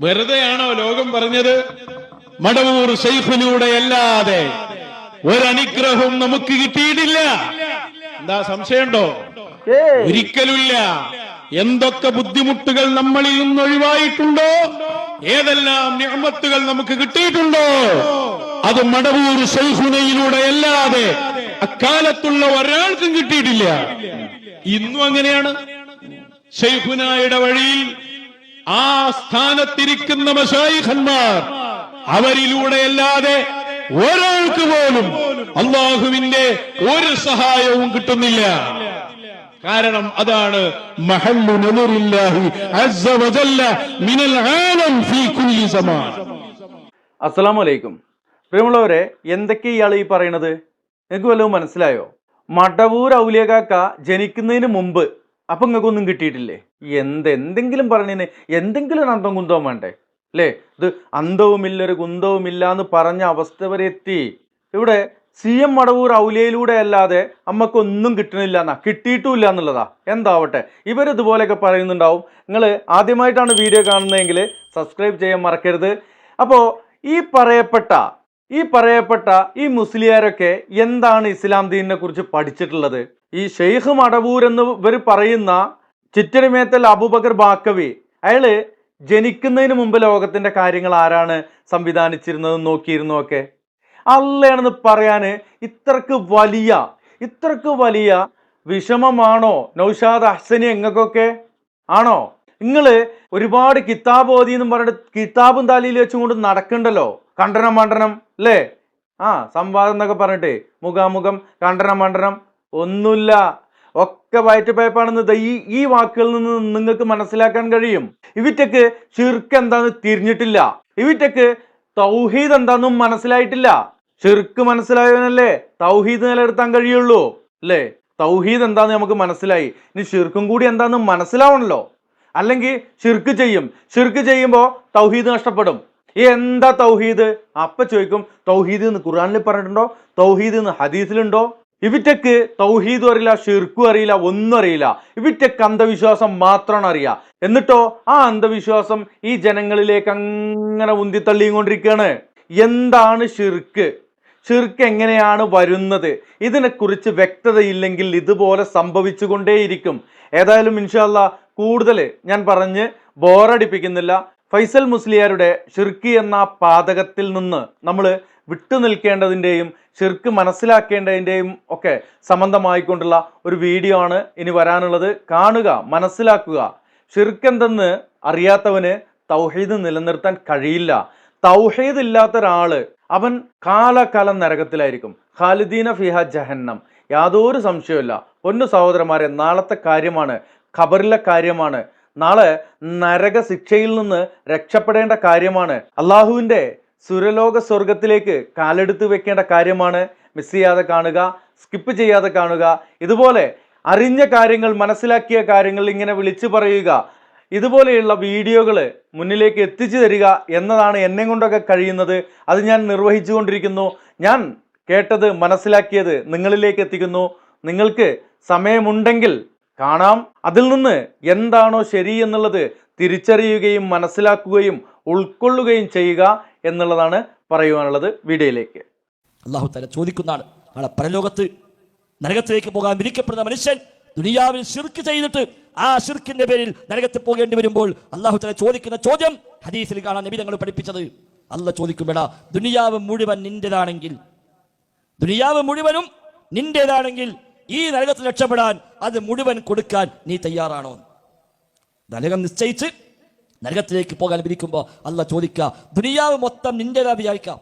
വെറുതെയാണോ ലോകം പറഞ്ഞത്? മടവൂർ ഷെയ്ഖിലൂടെ അല്ലാതെ ഒരനുഗ്രഹവും നമുക്ക് കിട്ടിയിട്ടില്ല. എന്താ സംശയമുണ്ടോ? ഒരിക്കലുമില്ല. എന്തൊക്കെ ബുദ്ധിമുട്ടുകൾ നമ്മളിൽ നിന്ന് ഒഴിവായിട്ടുണ്ടോ? ഏതെല്ലാം നിയമത്തുകൾ നമുക്ക് കിട്ടിയിട്ടുണ്ടോ? അത് മടവൂർ ഷെയ്ഖുനയിലൂടെ അല്ലാതെ അക്കാലത്തുള്ള ഒരാൾക്കും കിട്ടിയിട്ടില്ല. ഇന്നും അങ്ങനെയാണ്. ഷെയ്ഖുനായുടെ വഴിയിൽ ആ സ്ഥാനത്തിരിക്കുന്ന മഷായിഖന്മാർ അവരിലൂടെ അല്ലാതെ ഒരാൾക്ക് പോലും അള്ളാഹുവിന്റെ ഒരു സഹായവും കിട്ടുന്നില്ല. കാരണം അതാണ് മഹല്ലു നദറില്ലാഹി അസ്സ വജല്ല മിനൽ ആലം ഫീ കുല്ലി സമാൻ. അസ്സലാമു അലൈക്കും പ്രിയമുള്ളവരെ എന്തൊക്കെ ഇയാൾ ഈ പറയണത് നിങ്ങൾക്ക് വല്ലതും മനസ്സിലായോ? മടവൂർ ഔലിയകാക്ക ജനിക്കുന്നതിന് മുമ്പ് അപ്പം നിങ്ങൾക്കൊന്നും കിട്ടിയിട്ടില്ലേ? എന്ത് എന്തെങ്കിലും പറഞ്ഞതിന് എന്തെങ്കിലും അന്തം കുന്തവും വേണ്ടേ? അല്ലേ ഇത് അന്തവുമില്ല ഒരു കുന്തവുമില്ല എന്ന് പറഞ്ഞ അവസ്ഥ വരെ എത്തി. ഇവിടെ സി എം മടവൂർ ഔലയിലൂടെ അല്ലാതെ അമ്മക്കൊന്നും കിട്ടണില്ല എന്നാ കിട്ടിയിട്ടുമില്ല എന്നുള്ളതാ. എന്താവട്ടെ? ഇവരിതുപോലെയൊക്കെ പറയുന്നുണ്ടാവും. നിങ്ങൾ ആദ്യമായിട്ടാണ് വീഡിയോ കാണുന്നതെങ്കിൽ സബ്സ്ക്രൈബ് ചെയ്യാൻ മറക്കരുത്. അപ്പോൾ ഈ പറയപ്പെട്ട ഈ പറയപ്പെട്ട ഈ മുസ്ലിയാരൊക്കെ എന്താണ് ഇസ്ലാം ദീനിനെ കുറിച്ച് പഠിച്ചിട്ടുള്ളത്? ഈ ഷെയ്ഖ് മടവൂർ എന്ന് ഇവർ പറയുന്ന ചിറ്റടിമേത്തൽ അബുബക്കർ ബാക്കവി അയാൾ ജനിക്കുന്നതിന് മുമ്പ് ലോകത്തിന്റെ കാര്യങ്ങൾ ആരാണ് സംവിധാനിച്ചിരുന്നതെന്ന് നോക്കിയിരുന്നു ഒക്കെ? അല്ലയാണെന്ന് പറയാന് ഇത്രക്ക് വലിയ ഇത്രക്ക് വലിയ വിഷമമാണോ നൗഷാദ് അഹ്സനി എങ്ങക്കൊക്കെ ആണോ? നിങ്ങൾ ഒരുപാട് കിതാബ് ഓതി എന്നും പറഞ്ഞിട്ട് കിതാബും താലിയിൽ വെച്ചുകൊണ്ട് നടക്കണ്ടല്ലോ? കണ്ടനം മണ്ടനം അല്ലേ? ആ സംവാദം എന്നൊക്കെ പറഞ്ഞിട്ട് മുഖാമുഖം കണ്ടനം മണ്ടനം ഒന്നുമില്ല. ഒക്കെ വയറ്റ് പേപ്പാണെന്ന് ഈ ഈ വാക്കുകളിൽ നിന്ന് നിങ്ങൾക്ക് മനസ്സിലാക്കാൻ കഴിയും. ഇവിറ്റക്ക് ഷിർക്ക് എന്താന്ന് തിരിഞ്ഞിട്ടില്ല. ഇവിറ്റക്ക് തൗഹീദ് എന്താന്നും മനസ്സിലായിട്ടില്ല. ഷിർക്ക് മനസ്സിലായവനല്ലേ തൗഹീദ് നിലനിർത്താൻ കഴിയുള്ളൂ അല്ലേ? തൗഹീദ് എന്താന്ന് നമുക്ക് മനസ്സിലായി. ഇനി ഷിർക്കും കൂടി എന്താന്ന് മനസ്സിലാവണല്ലോ. അല്ലെങ്കിൽ ഷിർക്ക് ചെയ്യും. ഷിർക്ക് ചെയ്യുമ്പോൾ തൗഹീദ് നഷ്ടപ്പെടും. ഈ എന്താ തൗഹീദ്? അപ്പ ചോദിക്കും തൗഹീദ് എന്ന് ഖുർആനിൽ പറഞ്ഞിട്ടുണ്ടോ? തൗഹീദ് എന്ന് ഹദീസിലുണ്ടോ? ഇവിറ്റക്ക് തൗഹീദും അറിയില്ല ഷിർക്കും അറിയില്ല ഒന്നും അറിയില്ല. ഇവിറ്റക്ക് അന്ധവിശ്വാസം മാത്രമാണ് അറിയുക എന്നിട്ടോ ആ അന്ധവിശ്വാസം ഈ ജനങ്ങളിലേക്ക് അങ്ങനെ ഉന്തിത്തള്ളിയും കൊണ്ടിരിക്കുകയാണ് എന്താണ് ഷിർക്ക് ഷിർക്ക് എങ്ങനെയാണ് വരുന്നത്? ഇതിനെക്കുറിച്ച് വ്യക്തതയില്ലെങ്കിൽ ഇതുപോലെ സംഭവിച്ചുകൊണ്ടേയിരിക്കും. ഏതായാലും ഇൻഷാല്ല കൂടുതൽ ഞാൻ പറഞ്ഞ് ബോറടിപ്പിക്കുന്നില്ല. ഫൈസൽ മുസ്ലിയാരുടെ ഷിർക്കി എന്ന പാതകത്തിൽ നിന്ന് നമ്മൾ വിട്ടു നിൽക്കേണ്ടതിന്റെയും ഷിർക്ക് മനസ്സിലാക്കേണ്ടതിന്റെയും ഒക്കെ സംബന്ധമായിക്കൊണ്ടുള്ള ഒരു വീഡിയോ ആണ് ഇനി വരാനുള്ളത്. കാണുക മനസ്സിലാക്കുക. ഷിർക്ക് എന്തെന്ന് അറിയാത്തവന് തൗഹീദ് നിലനിർത്താൻ കഴിയില്ല. തൗഹീദ് ഇല്ലാത്ത ഒരാൾ അവൻ കാലകാലം നരകത്തിലായിരിക്കും. ഖാലിദീന ഫിഹ ജഹന്നം. യാതൊരു സംശയമില്ല പൊന്നു സഹോദരന്മാരെ നാളത്തെ കാര്യമാണ് ഖബറിലെ കാര്യമാണ്. നാളെ നരക ശിക്ഷയിൽ നിന്ന് രക്ഷപ്പെടേണ്ട കാര്യമാണ്. അള്ളാഹുവിന്റെ സുരലോക സ്വർഗത്തിലേക്ക് കാലെടുത്ത് വെക്കേണ്ട കാര്യമാണ്. മിസ് ചെയ്യാതെ കാണുക സ്കിപ്പ് ചെയ്യാതെ കാണുക. ഇതുപോലെ അറിഞ്ഞ കാര്യങ്ങൾ മനസ്സിലാക്കിയ കാര്യങ്ങൾ ഇങ്ങനെ വിളിച്ചു പറയുക. ഇതുപോലെയുള്ള വീഡിയോകൾ മുന്നിലേക്ക് എത്തിച്ചു തരിക എന്നതാണ് എന്നെ കൊണ്ടൊക്കെ കഴിയുന്നത്. അത് ഞാൻ നിർവഹിച്ചുകൊണ്ടിരിക്കുന്നു. ഞാൻ കേട്ടത് മനസ്സിലാക്കിയത് നിങ്ങളിലേക്ക് എത്തിക്കുന്നു. നിങ്ങൾക്ക് സമയമുണ്ടെങ്കിൽ കാണാം. അതിൽ നിന്ന് എന്താണോ ശരി എന്നുള്ളത് തിരിച്ചറിയുകയും മനസ്സിലാക്കുകയും ഉൾക്കൊള്ളുകയും ചെയ്യുക എന്നുള്ളതാണ് പറയുവാനുള്ളത് വീഡിയോയിലേക്ക്. അള്ളാഹു തല ചോദിക്കുന്നതാണ് നാളെ പരലോകത്ത് നരകത്തിലേക്ക് പോകാൻ വിരിക്കപ്പെടുന്ന മനുഷ്യൻ ദുനിയാവിൽ ശിർക്ക് ചെയ്തിട്ട് ആ ശിർക്കിന്റെ പേരിൽ നരകത്തിൽ പോകേണ്ടി വരുമ്പോൾ അള്ളാഹു തല ചോദിക്കുന്ന ചോദ്യം ഹദീസിൽ കാണാൻ നബി തങ്ങൾ പഠിപ്പിച്ചത്. അല്ല ചോദിക്കുമ്പോഴാ ദുനിയാവ് മുഴുവൻ നിന്റേതാണെങ്കിൽ ദുനിയാവ് മുഴുവനും നിന്റേതാണെങ്കിൽ ഈ നരകത്തിൽ രക്ഷപ്പെടാൻ അത് മുഴുവൻ കൊടുക്കാൻ നീ തയ്യാറാണോ? നരകം നിശ്ചയിച്ച് നരകത്തിലേക്ക് പോകാൻ വിധിക്കുമ്പോൾ അല്ല ചോദിക്കുക ദുനിയാവ് മൊത്തം നിന്റേതാ വിചാരിക്കാം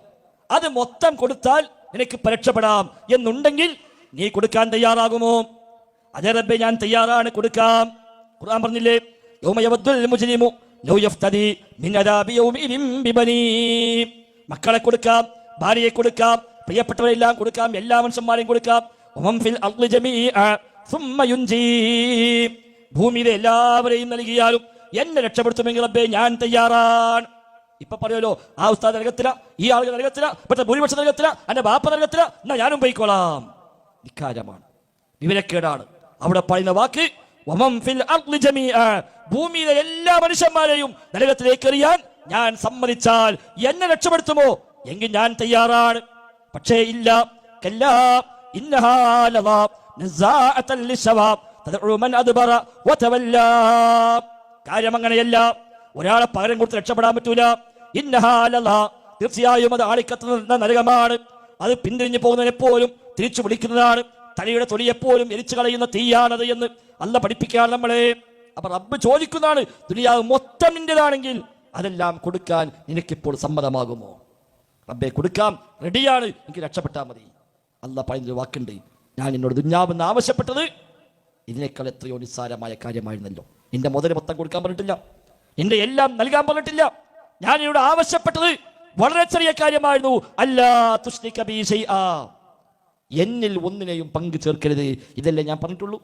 അത് മൊത്തം കൊടുത്താൽ നിനക്ക് പരീക്ഷപ്പെടാം എന്നുണ്ടെങ്കിൽ നീ കൊടുക്കാൻ തയ്യാറാകുമോ? അതേ റബ്ബെ ഞാൻ തയ്യാറാണ് കൊടുക്കാം. ഖുർആൻ പറഞ്ഞില്ലേ യൗമ യവദ്ദുൽ മുജ്രിമു ലൗ മിൻ അദാബി യൗമിഇദിൻ ബിബനി. മക്കളെ കൊടുക്കാം ഭാര്യയെ കൊടുക്കാം പ്രിയപ്പെട്ടവരെല്ലാം കൊടുക്കാം എല്ലാ മനുഷ്യന്മാരെയും കൊടുക്കാം. ഭൂമിയിലെ എല്ലാവരെയും നൽകിയാലും എന്നെ രക്ഷപ്പെടുത്തുമെങ്കിൽ അബ്ബേ ഞാൻ തയ്യാറാണ്. ഇപ്പൊ പറയുമല്ലോ ആ ഉസ്താദ് നൽകത്തില്ല ഈ ആളുകൾ നൽകത്തില്ല ഇപ്പോഴത്തെ ഭൂരിപക്ഷം നൽകത്തില്ല എന്റെ ബാപ്പ നൽകത്തില്ല എന്നാ ഞാനും പോയിക്കോളാം. ഇക്കാര്യമാണ്. വിവരക്കേടാണ്. അവിടെ പറയുന്ന വാക്ക് ഭൂമിയിലെ എല്ലാ മനുഷ്യന്മാരെയും നരകത്തിലേക്ക് എറിയാൻ ഞാൻ സമ്മതിച്ചാൽ എന്നെ രക്ഷപ്പെടുത്തുമോ? എങ്കിൽ ഞാൻ തയ്യാറാണ്. പക്ഷേ ഇല്ല കല്ലാ. വതവല്ലാ. കാര്യം അങ്ങനെയല്ല ഒരാളെ പകരം കൊടുത്ത് രക്ഷപ്പെടാൻ പറ്റൂല. ഇന്നഹാ ലദാ തീർച്ചയായും അത് ആളിക്കത്തുന്ന നരകമാണ്. അത് പിന്തിരിഞ്ഞു പോകുന്നതിനെപ്പോലും തിരിച്ചു വിളിക്കുന്നതാണ്. തലയുടെ തൊലി എപ്പോഴും എരിച്ചു കളയുന്ന തീയാണത് എന്ന് അല്ല പഠിപ്പിക്കുകയാണ് നമ്മളെ. അപ്പൊ റബ്ബ് ചോദിക്കുന്നതാണ് ദുനിയാവ് മൊത്തം നിന്റേതാണെങ്കിൽ അതെല്ലാം കൊടുക്കാൻ നിനക്കിപ്പോൾ സമ്മതമാകുമോ? റബ്ബെ കൊടുക്കാം. റെഡിയാണ്. എനിക്ക് രക്ഷപ്പെട്ടാൽ മതി. അല്ല പറയുന്നൊരു വാക്കുണ്ട്. ഞാൻ എന്നോട് ദുഞ്ഞാവെന്ന് ആവശ്യപ്പെട്ടത് ഇതിനേക്കാൾ എത്രയോ നിസ്സാരമായ കാര്യമായിരുന്നല്ലോ. നിന്റെ മുതൽ മൊത്തം കൊടുക്കാൻ പറഞ്ഞിട്ടില്ല. നിന്റെ എല്ലാം നൽകാൻ പറഞ്ഞിട്ടില്ല. ഞാൻ എന്നോട് ആവശ്യപ്പെട്ടത് വളരെ ചെറിയ കാര്യമായിരുന്നു. അല്ലാ തുഷ്ണി ബി ശൈആ. എന്നിൽ ഒന്നിനെയും പങ്കു ചേർക്കരുത്. ഇതല്ലേ ഞാൻ പറഞ്ഞിട്ടുള്ളൂ.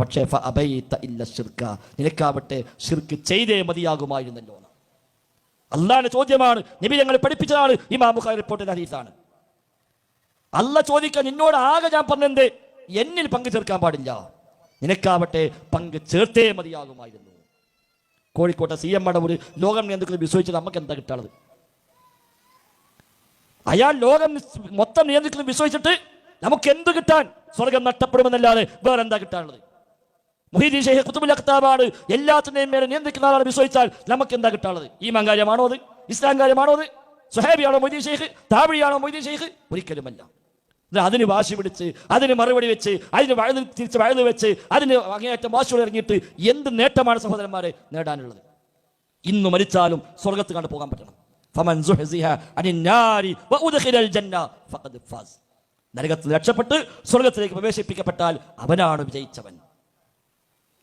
പക്ഷേ ഇല്ല ഷിർക്ക നിനക്കാവട്ടെ ഷിർക്ക് ചെയ്തേ മതിയാകുമായിരുന്നല്ലോ. അള്ളാന്റെ ചോദ്യമാണ്. നിബി ഞങ്ങൾ പഠിപ്പിച്ചതാണ് ഇമാം ബുഖാരി റിപ്പോർട്ടിന്റെ ഹദീസാണ്. അല്ല ചോദിക്കാൻ നിന്നോട് ആകെ ഞാൻ പറഞ്ഞെന്ത്? എന്നിൽ പങ്കു ചേർക്കാൻ പാടില്ല. നിനക്കാവട്ടെ പങ്ക് ചേർത്തേ മതിയാകുമായിരുന്നു. കോഴിക്കോട്ടെ സി എം ഒരു ലോകം നിയന്ത്രിക്കുന്നത് വിശ്വസിച്ചത് നമുക്ക് എന്താ കിട്ടാനുള്ളത്? അയാൾ ലോകം മൊത്തം നിയന്ത്രിക്കുന്നത് വിശ്വസിച്ചിട്ട് നമുക്ക് എന്ത് കിട്ടാൻ? സ്വർഗം നഷ്ടപ്പെടുമെന്നല്ലാതെ വേറെ എന്താ കിട്ടാനുള്ളത്? മുഹീദി ഷെയ്ഖ് കുത്തുബുൽ എല്ലാത്തിനെയും മേലെ നിയന്ത്രിക്കുന്ന ആളാണ് വിശ്വസിച്ചാൽ നമുക്ക് എന്താ കിട്ടാനുള്ളത്? ഈമാൻ കാര്യമാണോ അത്? ഇസ്ലാം കാര്യമാണോ അത്? സുഹേബിയാണോ മൊയ്തീൻ ഷെയ്ഖ്? താബിയാണോ മൊയ്തീൻ ഷെയ്ഖ്? ഒരിക്കലുമല്ല. അതിന് വാശി പിടിച്ച് അതിന് മറുപടി വെച്ച് അതിന് വഴുതി തിരിച്ച് വഴുതി വെച്ച് അതിന് അങ്ങേയറ്റം വാശിയോടെ ഇറങ്ങിയിട്ട് എന്ത് നേട്ടമാണ് സഹോദരന്മാരെ നേടാനുള്ളത്? ഇന്ന് മരിച്ചാലും സ്വർഗത്ത് കണ്ടു പോകാൻ പറ്റണം. നരകത്തിൽ രക്ഷപ്പെട്ട് സ്വർഗത്തിലേക്ക് പ്രവേശിപ്പിക്കപ്പെട്ടാൽ അവനാണ് വിജയിച്ചവൻ.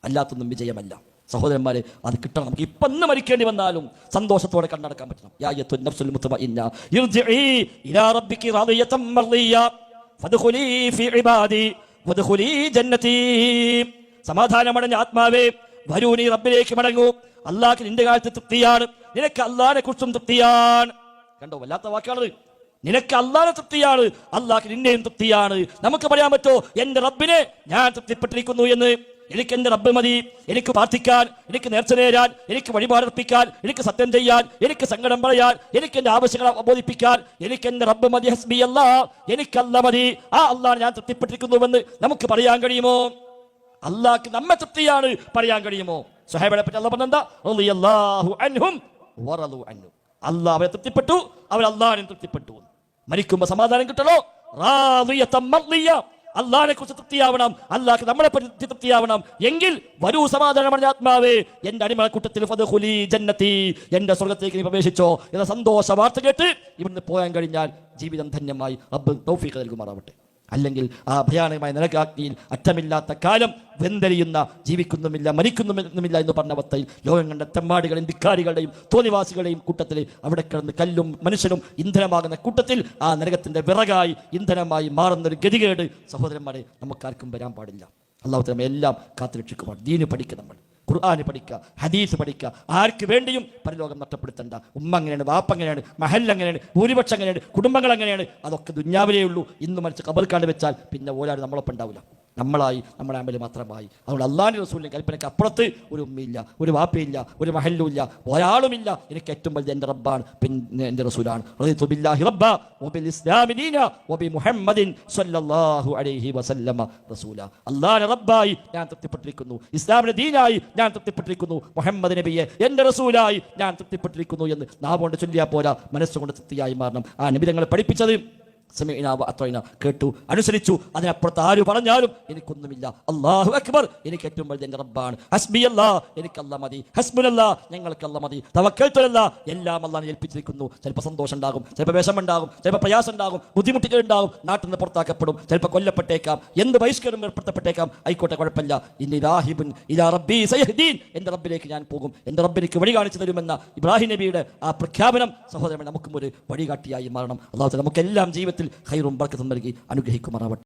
അല്ലാത്തൊന്നും വിജയമല്ല. സഹോദരന്മാരെ അത് കിട്ടണം. നമുക്ക് ഇപ്പൊ ഇന്ന് മരിക്കേണ്ടി വന്നാലും സന്തോഷത്തോടെ കണ്ണടക്കാൻ പറ്റണം. സമാധാനമടഞ്ഞ ആത്മാവേ വരൂ നീ റബ്ബിലേക്ക് മടങ്ങൂ. അള്ളാഹ് നിന്റെ കാലത്ത് തൃപ്തിയാണ്. നിനക്ക് അള്ളാഹിനെ കുറിച്ചും തൃപ്തിയാണ്. കണ്ടോ വല്ലാത്ത വാക്കാണത്. നിനക്ക് അള്ളാഹിനെ തൃപ്തിയാണ്. അള്ളാഹ് നിന്നെയും തൃപ്തിയാണ്. നമുക്ക് പറയാൻ പറ്റോ എന്റെ റബ്ബിനെ ഞാൻ തൃപ്തിപ്പെട്ടിരിക്കുന്നു എന്ന്? എനിക്ക് എന്റെ റബ്ബ് മതി എനിക്ക് പ്രാർത്ഥിക്കാൻ എനിക്ക് നേർച്ച നേരാൻ എനിക്ക് വഴിപാടർപ്പിക്കാൻ എനിക്ക് സത്യം ചെയ്യാൻ എനിക്ക് സങ്കടം പറയാൻ എനിക്ക് എന്റെ ആവശ്യങ്ങൾ അവബോധിപ്പിക്കാൻ എനിക്ക് എന്റെ റബ്ബ് മതി ഹസ്ബി അല്ല എനിക്കല്ല അല്ല മതി. ആ അല്ലാണ് ഞാൻ തൃപ്തിപ്പെട്ടിരിക്കുന്നുവെന്ന് നമുക്ക് പറയാൻ കഴിയുമോ? അള്ളാഹ്ക്ക് നമ്മെ തൃപ്തിയാണ് പറയാൻ കഴിയുമോ? സുഹൈബിനെ പറ്റി അല്ല പറഞ്ഞെന്താ? റളിയല്ലാഹു അൻഹും വറളു അൻഹു. അള്ളാഹ് അവരെ തൃപ്തിപ്പെട്ടു അവർ അള്ളാഹിനെ തൃപ്തിപ്പെട്ടു. മരിക്കുമ്പോ സമാധാനം കിട്ടണോ. അള്ളാഹിനെ കുറിച്ച് തൃപ്തിയാവണം. അള്ളാഹ് നമ്മളെ പറ്റി തൃപ്തിയാവണം. എങ്കിൽ വരൂ സമാധാനമടഞ്ഞ ആത്മാവേ. എന്റെ അടിമക്കൂട്ടത്തിൽ ജന്നത്തി. എന്റെ സ്വർഗത്തേക്ക് നീ പ്രവേശിച്ചോ എന്ന സന്തോഷ വാർത്ത കേട്ട് ഇവിടുന്ന് പോകാൻ കഴിഞ്ഞാൽ ജീവിതം ധന്യമായി. അബ്ദുൽ തൗഫീഖ് നൽകുമാറാവട്ടെ. അല്ലെങ്കിൽ ആ ഭയാനകമായ നരകാഗ്നിയിൽ അറ്റമില്ലാത്ത കാലം വെന്തരിയുന്ന ജീവിക്കുന്നുമില്ല മരിക്കുന്നുമില്ല എന്ന് പറഞ്ഞ അവസ്ഥയിൽ ലോകം കണ്ട തെമ്മാടികളെയും ധിക്കാരികളുടെയും തോന്നിവാസികളുടെയും കൂട്ടത്തിൽ അവിടെ കിടന്ന് കല്ലും മനുഷ്യനും ഇന്ധനമാകുന്ന കൂട്ടത്തിൽ ആ നരകത്തിന്റെ വിറകായി ഇന്ധനമായി മാറുന്ന ഒരു ഗതികേട് സഹോദരന്മാരെ നമുക്കാർക്കും വരാൻ പാടില്ല. അള്ളാഹു എല്ലാം കാത്തുരക്ഷിക്കുവാൻ ദീന് പഠിക്കുക നമ്മൾ. ഖുർആാന് പഠിക്കുക ഹദീസ് പഠിക്കുക. ആർക്ക് വേണ്ടിയും പരലോകം നഷ്ടപ്പെടുത്തണ്ട. ഉമ്മ അങ്ങനെയാണ് വാപ്പ അങ്ങനെയാണ് മഹൽ അങ്ങനെയാണ് ഭൂരിപക്ഷം അങ്ങനെയാണ് കുടുംബങ്ങൾ അങ്ങനെയാണ്. അതൊക്കെ ദുഞ്ഞാവിലേ ഉള്ളൂ. ഇന്ന് മനസ്സ് കബർക്കാണ്ട് വെച്ചാൽ പിന്നെ ഓരാൾ നമ്മളൊപ്പം ഉണ്ടാവില്ല. നമ്മളായി നമ്മുടെ അമ്പൽ മാത്രമായി. അതുകൊണ്ട് അള്ളാന്റെ റസൂലിന്റെ കൽപ്പനയ്ക്ക് അപ്പുറത്ത് ഒരു ഉമ്മയില്ല ഒരു വാപ്പയില്ല ഒരു മഹല്ലും ഇല്ല ഒരാളുമില്ല. എനിക്ക് ഏറ്റവും വലുത് എന്റെ റബ്ബാണ് പിന്നെ എന്റെ റസൂലാണ്. അള്ളാഹിനെ റബ്ബായി ഞാൻ തൃപ്തിപ്പെട്ടിരിക്കുന്നു. ഇസ്ലാമിന്റെ ദീനായി ഞാൻ തൃപ്തിപ്പെട്ടിരിക്കുന്നു. മുഹമ്മദ് നബിയെ എന്റെ റസൂലായി ഞാൻ തൃപ്തിപ്പെട്ടിരിക്കുന്നു എന്ന് നാവോണ്ട് ചൊല്ലിയാൽ പോരാ. മനസ്സുകൊണ്ട് തൃപ്തിയായി മാറണം. ആ നബി ഞങ്ങളെ പഠിപ്പിച്ചത് സമീന അത്രയിന കേട്ടു. അനുസരിച്ചു. അതിനപ്പുറത്ത് ആര് പറഞ്ഞാലും എനിക്കൊന്നുമില്ല. അള്ളാഹു അക്ബർ. എനിക്ക് ഏറ്റവും വലുത് എന്റെ റബ്ബാണ്. ഹസ്ബി അല്ല എനിക്കല്ല മതി. ഹസ്ബുലല്ല ഞങ്ങൾക്കല്ല മതി. തവക്കേൽത്തലല്ല എല്ലാം അല്ലാന്ന് ഏൽപ്പിച്ചിരിക്കുന്നു. ചിലപ്പോൾ സന്തോഷം ഉണ്ടാകും ചിലപ്പോൾ വിഷമുണ്ടാകും ചിലപ്പോൾ പ്രയാസം ഉണ്ടാകും ബുദ്ധിമുട്ടുകൾ ഉണ്ടാകും നാട്ടിൽ നിന്ന് പുറത്താക്കപ്പെടും. ചിലപ്പോൾ കൊല്ലപ്പെട്ടേക്കാം. എന്ത് ബഹിഷ്കരണം ഏർപ്പെടുത്തപ്പെട്ടേക്കാം. ആയിക്കോട്ടെ കുഴപ്പമില്ല. ഇനി രാഹിബുൻ ഇലാ റബ്ബി സയഹ്ദീൻ. എന്റെ റബ്ബിലേക്ക് ഞാൻ പോകും. എന്റെ റബ്ബിലേക്ക് വഴി കാണിച്ചു തരുമെന്ന ഇബ്രാഹിം നബിയുടെ ആ പ്രഖ്യാപനം സഹോദരൻ നമുക്കും ഒരു വഴികാട്ടിയായി മാറണം. അള്ളാഹു നമുക്ക് എല്ലാം ജീവിതത്തിൽ ഹൈറും ബർക്കത്തും നൽകി അനുഗ്രഹിക്കുമാറാവട്ടെ.